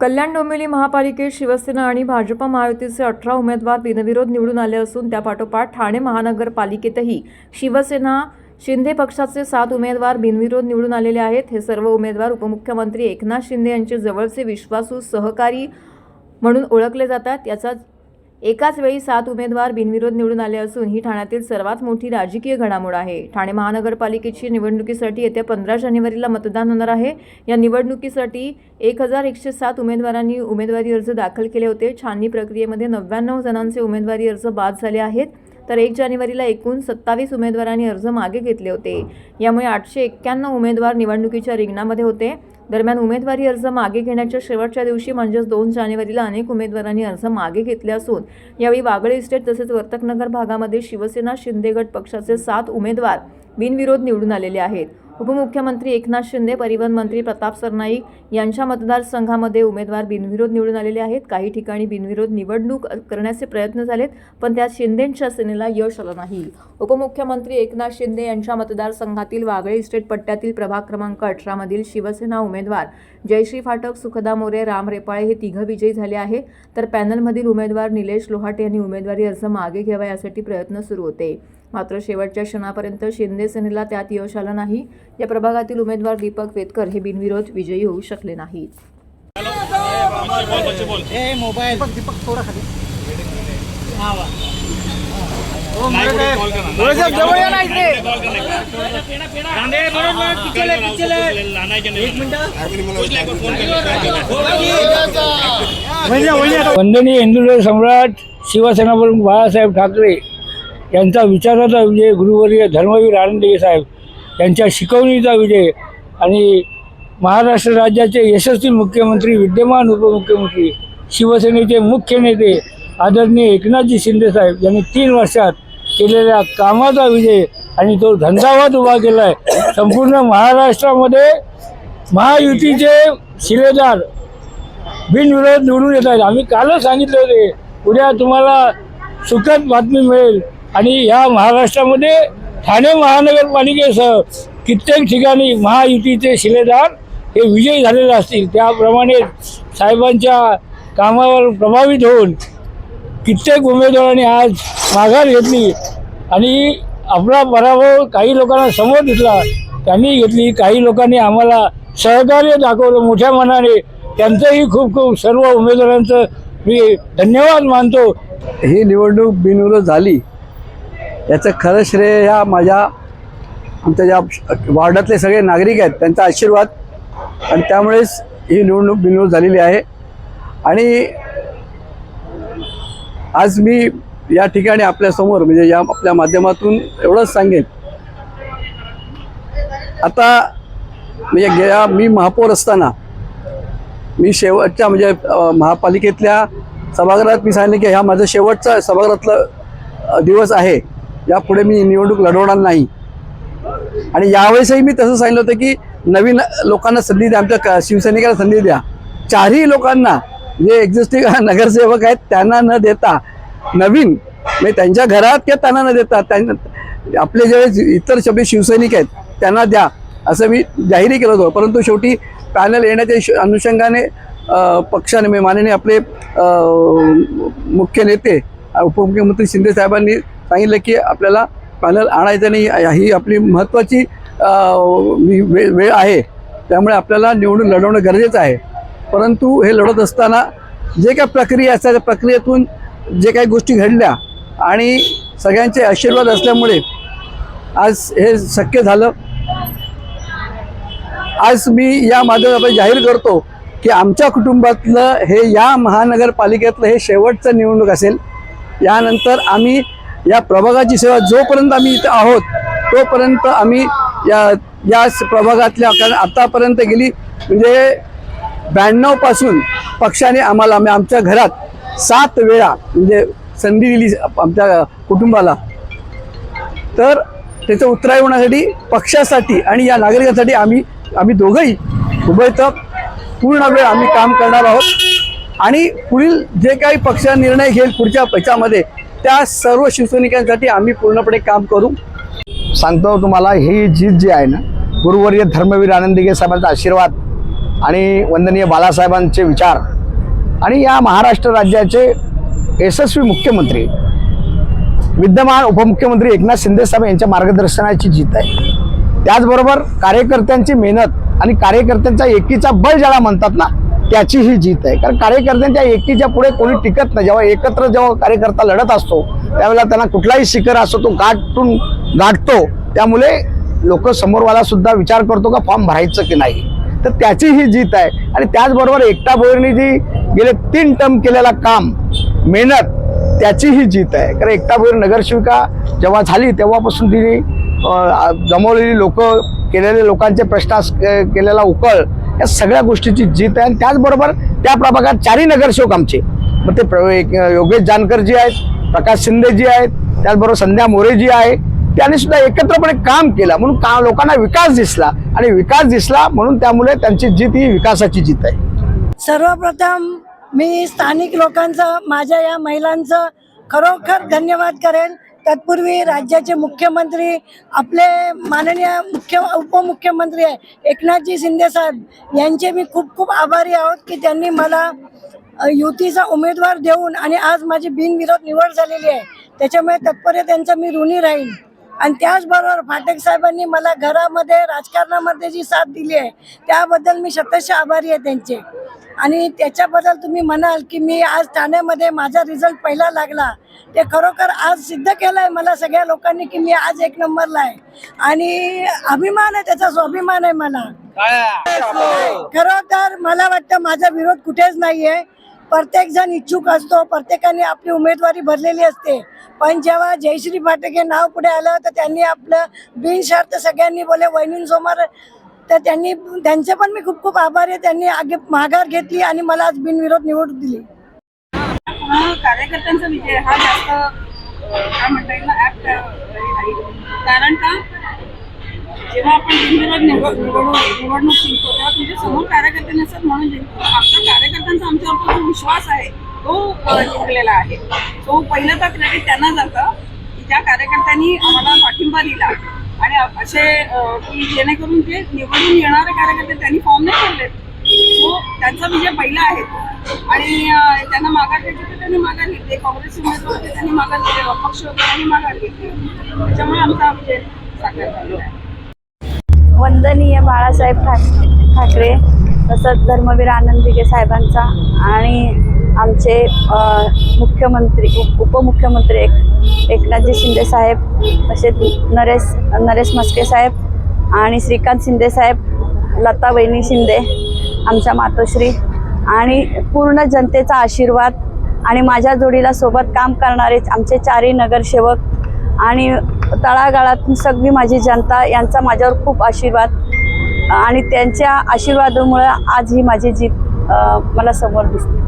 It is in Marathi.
कल्याण डोंबिवली महापालिकेत शिवसेना आणि भाजप महायुतीचे अठरा उमेदवार बिनविरोध निवडून आले असून त्यापाठोपाठ ठाणे महानगरपालिकेतही शिवसेना शिंदे पक्षाचे सात उमेदवार बिनविरोध निवडून आलेले आहेत. हे सर्व उमेदवार उपमुख्यमंत्री एकनाथ शिंदे यांचे जवळचे विश्वासू सहकारी म्हणून ओळखले जातात. याचा एकाच वेळी सात उमेदवार बिनविरोध निवडून आले असून ही ठाण्यातील सर्वात मोठी राजकीय घडामोड आहे. ठाणे महानगरपालिकेची निवडणुकीसाठी येत्या पंधरा जानेवारीला मतदान होणार आहे. या निवडणुकीसाठी एक हजार एकशे सात उमेदवारांनी उमेदवारी अर्ज दाखल केले होते. छाननी प्रक्रियेमध्ये नव्याण्णव जणांचे उमेदवारी अर्ज बाद झाले आहेत. तर एक जानेवारीला एकूण सत्तावीस उमेदवारांनी अर्ज मागे घेतले होते. यामुळे आठशे एक्क्याण्णव उमेदवार निवडणुकीच्या रिंगणामध्ये होते. दरम्यान उमेदवारी अर्ज मागे घेण्याच्या शेवटच्या दिवशी म्हणजेच दोन जानेवारीला अनेक उमेदवारांनी अर्ज मागे घेतले असून यावेळी वागळे इस्टेट तसेच वर्तकनगर भागामध्ये शिवसेना शिंदेगड पक्षाचे सात उमेदवार बिनविरोध निवडून आलेले आहेत. उपमुख्यमंत्री एकनाथ शिंदे परिवहन मंत्री प्रताप सरनाईक यांच्या मतदारसंघामध्ये उमेदवार बिनविरोध निवडून आलेले आहेत. काही ठिकाणी बिनविरोध निवडणूक करण्याचे प्रयत्न झालेत पण त्यात शिंदेंच्या सेनेला यश आलं नाही. उपमुख्यमंत्री एकनाथ शिंदे यांच्या मतदारसंघातील वागळे इस्टेट पट्ट्यातील प्रभाग क्रमांक अठरामधील शिवसेना उमेदवार जयश्री फाटक सुखदा मोरे राम रेपाळे हे तिघं विजयी झाले आहे तर पॅनलमधील उमेदवार निलेश लोहाटे यांनी उमेदवारी अर्ज मागे घ्यावा यासाठी प्रयत्न सुरू होते. मात्र शेवटच्या क्षणापर्यंत शिंदे सेनेला त्यात यश आलं नाही या प्रभागातील उमेदवार दीपक वेदकर हे बिनविरोध विजयी होऊ शकले नाहीत हा वंदनीय हिंदुत्व सम्राट शिवसेना प्रमुख बाळासाहेब ठाकरे यांचा विचाराचा विजय गुरुवर्य धर्मवीर आनंदगे साहेब यांच्या शिकवणीचा विजय आणि महाराष्ट्र राज्याचे यशस्वी मुख्यमंत्री विद्यमान उपमुख्यमंत्री शिवसेनेचे मुख्य नेते आदरणीय एकनाथजी शिंदे साहेब यांनी तीन वर्षात केलेल्या कामाचा विजय आणि तो धंदावाद उभा केला आहे संपूर्ण महाराष्ट्रामध्ये महायुतीचे शिलेदार बिनविरोध निवडून येत आहेत. आम्ही कालच सांगितले होते उद्या तुम्हाला सुखद बातमी मिळेल. आणि ह्या महाराष्ट्रामध्ये ठाणे महानगरपालिकेसह कित्येक ठिकाणी महायुतीचे शिलेदार हे विजयी झालेले असतील. त्याप्रमाणे साहेबांच्या कामावर प्रभावित होऊन कित्येक उमेदवारांनी आज माघार घेतली आणि आपला पराभव काही लोकांना समोर दिसला त्यांनी घेतली. काही लोकांनी आम्हाला सहकार्य दाखवलं मोठ्या मनाने. त्यांचंही खूप खूप सर्व उमेदवारांचं मी धन्यवाद मानतो. ही निवडणूक बिनविरोध झाली. याचं खरं श्रेय ह्या माझ्या आमच्या ज्या वार्डातले सगळे नागरिक आहेत त्यांचा आशीर्वाद. आणि त्यामुळेच ही निवडणूक बिनवूक झालेली आहे. आणि आज मी या ठिकाणी आपल्यासमोर म्हणजे या आपल्या माध्यमातून एवढंच सांगेन. आता म्हणजे गेल्या मी महापौर असताना मी शेवटच्या म्हणजे महापालिकेतल्या सभागृहात मी सांगितलं की ह्या माझं शेवटचा सभागृहातलं दिवस आहे. यापुढे मी निवडणूक लढवणार नाही. आणि यावेळेसही मी तसं सांगितलं होतं की नवीन लोकांना संधी द्या आमच्या क- शिवसैनिकांना संधी द्या. चारही लोकांना जे एक्झिस्टिंग नगरसेवक आहेत त्यांना न देता नवीन म्हणजे त्यांच्या घरात किंवा त्यांना न देता त्यांना आपले जे इतर शब्द शिवसैनिक आहेत त्यांना द्या असं मी जाहीरही केलं होतं. परंतु शेवटी पॅनल येण्याच्या श- अनुषंगाने पक्षाने म्हणजे माननीय आपले मुख्य नेते उपमुख्यमंत्री शिंदे साहेबांनी सांगितलं की आपल्याला पॅनल आणायचं नाही ही आपली महत्त्वाची वेळ वेळ आहे. त्यामुळे आपल्याला निवडून लढवणं गरजेचं आहे. परंतु हे लढत असताना जे काही प्रक्रिया असतात त्या प्रक्रियेतून जे काही गोष्टी घडल्या आणि सगळ्यांचे आशीर्वाद असल्यामुळे आज हे शक्य झालं. आज मी या माध्यमातून जाहीर करतो की आमच्या कुटुंबातलं हे या महानगरपालिकेतलं हे शेवटचं निवडणूक असेल. यानंतर आम्ही या प्रभागाची सेवा जोपर्यंत आम्ही इथं आहोत तोपर्यंत आम्ही या या प्रभागातल्या कारण आतापर्यंत गेली. म्हणजे ब्याण्णवपासून पक्षाने आम्हाला आम्ही आमच्या घरात सात वेळा म्हणजे संधी दिली आमच्या कुटुंबाला. तर त्याचं उत्तराय होण्यासाठी पक्षासाठी आणि या नागरिकांसाठी आम्ही आम्ही दोघंही उभयत पूर्ण वेळ आम्ही काम करणार आहोत. आणि पुढील जे काही पक्ष निर्णय घेईल पुढच्या पक्षामध्ये त्या सर्व शिवसैनिकांसाठी आम्ही पूर्णपणे काम करू. सांगतो तुम्हाला ही जीत जी आहे ना गुरुवर्य धर्मवीर आनंदीगे साहेबांचा आशीर्वाद आणि वंदनीय बाळासाहेबांचे विचार आणि या महाराष्ट्र राज्याचे यशस्वी मुख्यमंत्री विद्यमान उपमुख्यमंत्री एकनाथ शिंदे साहेब यांच्या मार्गदर्शनाची जीत आहे. त्याचबरोबर कार्यकर्त्यांची मेहनत आणि कार्यकर्त्यांचा एकीचा बळ ज्याला म्हणतात ना त्याची ही जीत आहे. कारण कार्यकर्त्यांच्या एकीच्या पुढे कोणी टिकत नाही. जेव्हा एकत्र जेव्हा कार्यकर्ता लढत असतो त्यावेळेला त्यांना कुठलाही शिखर असतो तो गाठून गाठतो. त्यामुळे लोक समोरवाला सुद्धा विचार करतो का फॉर्म भरायचं की नाही. तर त्याची ही जीत आहे. आणि त्याचबरोबर एकटा भोईरनी जी गेले तीन टर्म केलेला काम मेहनत त्याची ही जीत आहे. कारण एकटा भोईर नगरसेविका जेव्हा झाली तेव्हापासून तिने जमवलेली लोक केलेले लोकांचे प्रश्नास केलेला उकळ या सगळ्या गोष्टीची जीत आहे. आणि त्याचबरोबर त्या प्रभागात चारही नगरसेवक आमचे. मग ते प्र- योगेश जानकर जी आहेत प्रकाश शिंदे जी आहेत त्याचबरोबर संध्या मोरे जी आहे. त्यांनी सुद्धा एकत्रपणे काम केलं. म्हणून का लोकांना विकास दिसला. आणि विकास दिसला म्हणून त्यामुळे त्यांची जीत ही विकासाची जीत आहे. सर्वप्रथम मी स्थानिक लोकांचं माझ्या या महिलांचं खरोखर धन्यवाद करेन. तत्पूर्वी राज्याचे मुख्यमंत्री आपले माननीय मुख्य उपमुख्यमंत्री आहे एकनाथजी शिंदे साहेब. यांचे मी खूप खूप आभारी आहोत की त्यांनी मला युतीचा उमेदवार देऊन आणि आज माझी बिनविरोध निवड झालेली आहे. त्याच्यामुळे तत्पर्य त्यांचं मी ऋणी राहीन. आणि त्याचबरोबर फाटक साहेबांनी मला घरामध्ये राजकारणामध्ये जी साथ दिली आहे त्याबद्दल मी शतश आभारी आहे त्यांचे. आणि त्याच्याबद्दल तुम्ही म्हणाल की मी आज ठाण्यामध्ये माझा रिझल्ट पहिला लागला. ते खरोखर आज सिद्ध केलं आहे मला सगळ्या लोकांनी की मी आज एक नंबरला आहे. आणि अभिमान आहे त्याचा स्वाभिमान आहे मला. खरं तर मला वाटतं माझा विरोध कुठेच नाही आहे प्रत्येक जण इच्छुक असतो. प्रत्येकाने आपली उमेदवारी भरलेली असते. पण जेव्हा जयश्री पाठक हे नाव पुढे आलं तर त्यांनी आपलं बिनशर्त सगळ्यांनी बोले वहिनींसमोर तर त्यांनी त्यांचे पण मी खूप खूप आभारी आहे. त्यांनी आगे माघार घेतली आणि मला आज बिनविरोध निवड दिली. कार्यकर्त्यांचा विजय हा जास्त काय म्हणता येईल कारण का? जेव्हा आपण बिनविरोध निवड निवडणूक निवडणूक जिंकतो तेव्हा तुमच्यासमोर कार्यकर्ते नसतात म्हणून जिंकतो. आमच्या कार्यकर्त्यांचा आमच्यावर जो विश्वास आहे तो जिंकलेला आहे. तो पहिलं तर क्रेडिट त्यांना जातं की ज्या कार्यकर्त्यांनी आम्हाला पाठिंबा दिला. आणि असे की जेणेकरून जे निवडून येणारे कार्यकर्ते त्यांनी फॉर्म नाही भरले तो त्यांचा विजय पहिला आहे आणि त्यांना माघार घ्यायची तर त्यांनी माघार घेतली. काँग्रेसचे उमेदवार होते त्यांनी माघार घेतले. अपक्ष होते त्यांनी माघार घेतली. त्याच्यामुळे आमचा विजय साकार झालेला आहे. वंदनीय बाळासाहेब ठाक ठाकरे तसंच धर्मवीर आनंद दिघे साहेबांचा आणि आमचे मुख्यमंत्री उप उपमुख्यमंत्री एक एकनाथजी शिंदे साहेब तसेच नरेश नरेश मस्के साहेब आणि श्रीकांत शिंदे साहेब लता वहिनी शिंदे आमच्या मातोश्री आणि पूर्ण जनतेचा आशीर्वाद आणि माझ्या जोडीला सोबत काम करणारे आमचे चारही नगरसेवक आणि तळागाळातून सगळी माझी जनता यांचा माझ्यावर खूप आशीर्वाद आणि त्यांच्या आशीर्वादामुळे आज ही माझी जीत मला समोर दिसते.